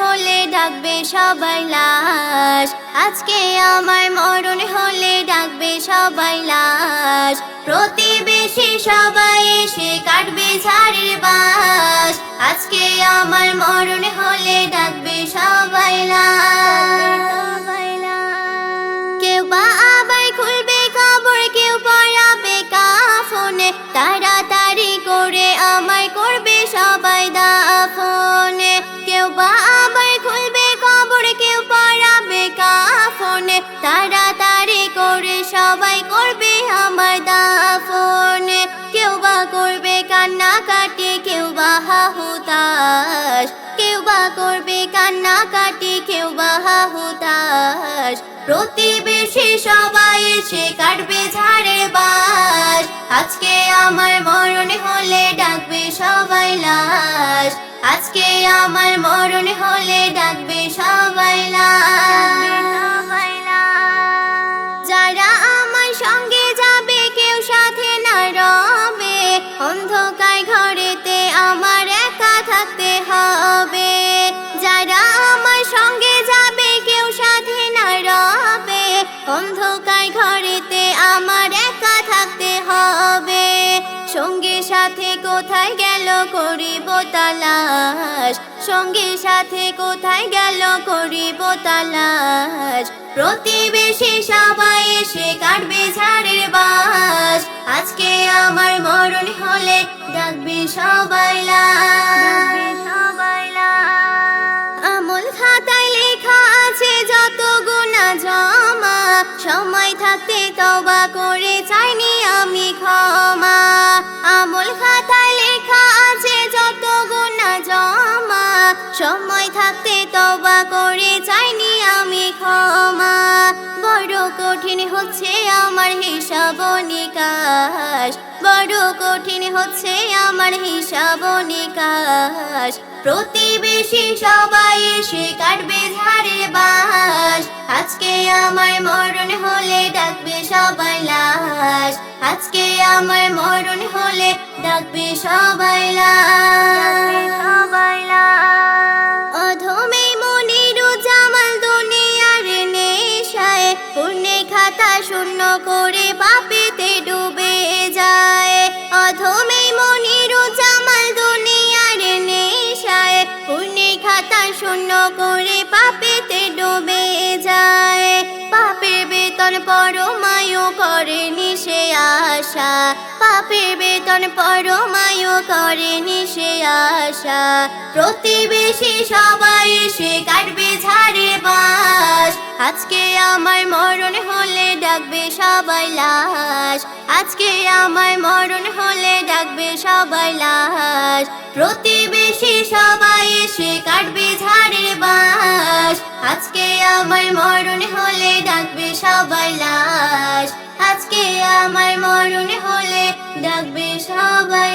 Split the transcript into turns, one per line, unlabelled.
হলে ডাকবে সবাই লাশ। আজকে আমার মরণ হলে ডাকবে সবাই লাশ। প্রতিবেশী সবাই এসে কাটবে ঝাড়ের বাস। আজকে আমার প্রতিবেশী সবাই এসে কাটবে ঝাড়ে বাস। আজকে আমার মরণ হলে ডাকবে সবাই লাশ। আজকে আমার মরণ হলে ডাকবে অন্ধকার ঘরেতে আমার একা থাকতে হবে। সঙ্গে সাথে কোথায় গেল করিব তালাশ? সঙ্গে সাথে কোথায় গেল করিব তালাশ? প্রতিবেশী সবাই এসে কাটবে ঝাড়ের বাস। আজকে আমার মরণ হলে ডাকবে সবাই। সময় থাকতে তবা করে চাইনি আমি ক্ষমা। বড় কঠিন হচ্ছে আমার হিসাব নিকাশ। বড় কঠিন হচ্ছে আমার হিসাব নিকাশ। প্রতিবেশী সবাই এসে কাটবে ঝাড়ে বাস আজকে আমার মরণ হলে ডাকবে সবাই লাশ। আজকে আমার মরণ হলে ডাকবে সবাই লাশ। আশা, পাপের বেতন পরমায়ু করেনি সে আশা। প্রতিবেশী সবাই এসে কাটবে ঝাড়ে বাস আজকে আমার মরণ হলে ডাকবে সবাই লাশ। আজকে আমার মরণ হলে ডাকবে সবাই লাশ। প্রতিবেশী সবাই এসে কাটবে ঝাড়ে বাস আজকে আমার মরণ হলে ডাকবে সবাই লাশ। আজকে মরণ সবাই